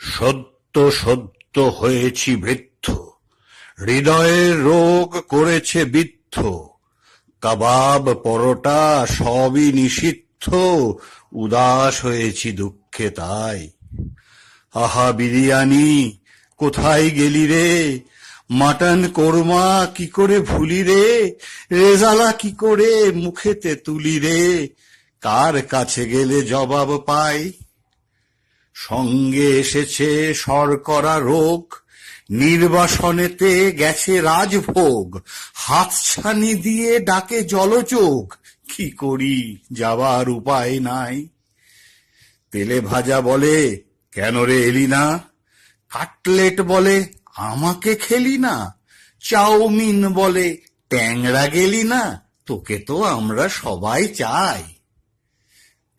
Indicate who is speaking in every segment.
Speaker 1: সত্য সত্য হয়েছি বৃদ্ধ। হৃদয়ের রোগ করেছে বিদ্ধ। কাবাব, পরোটা সবই নিষিদ্ধ। উদাস হয়েছি দুঃখে তাই। আহা, বিরিয়ানি, কোথায় গেলি রে? মাটন কোরমা কি করে ভুলি রে? রেজালা কি করে মুখেতে তুলি রে? কার কাছে গেলে জবাব পাই? সঙ্গে এসেছে শর্করা রোগ। নির্বাসনেতে গেছে রাজভোগ। হাতছানি দিয়ে ডাকে জলচোখ কি করি, যাবার উপায় নাই। তেলে ভাজা বলে, কেন রে এলি না? কাটলেট বলে, আমাকে খেলি না? চাউমিন বলে, ট্যাংরা গেলি না? তোকে তো আমরা সবাই চাই।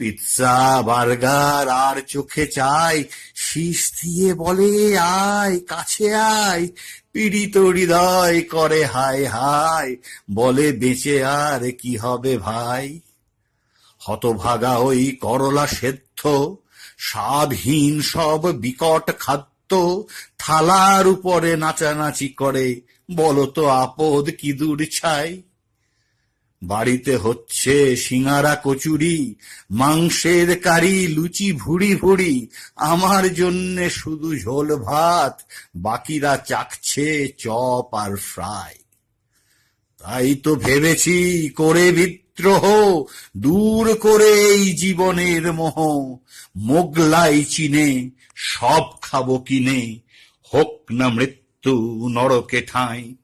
Speaker 1: পিৎজা বার্গার আর চোখে চাই। শীষ দিয়ে বলে, আয়, কাছে আয়। পীড়িত হৃদয় করে, হায় হায়। বলে, বেঁচে আর কি হবে ভাই? হতভাগা ওই করলা সেদ্ধ স্বাদহীন সব বিকট খাদ্য থালার উপরে নাচানাচি করে। বলতো আপদ কি দূর ছাই বাড়িতে হচ্ছে সিঙারা কচুরি, মাংসের কারি, লুচি ভুড়ি ভুড়ি। আমার জন্যে শুধু ঝোল ভাত, বাকিরা চাকছে চপ আর ফ্রাই। তাই তো ভেবেছি করে বিদ্রোহ, দূর করে এই জীবনের মোহ। মোগলাই চিনে সব খাব কিনে, হোক না মৃত্যু নরকে ঠাঁই।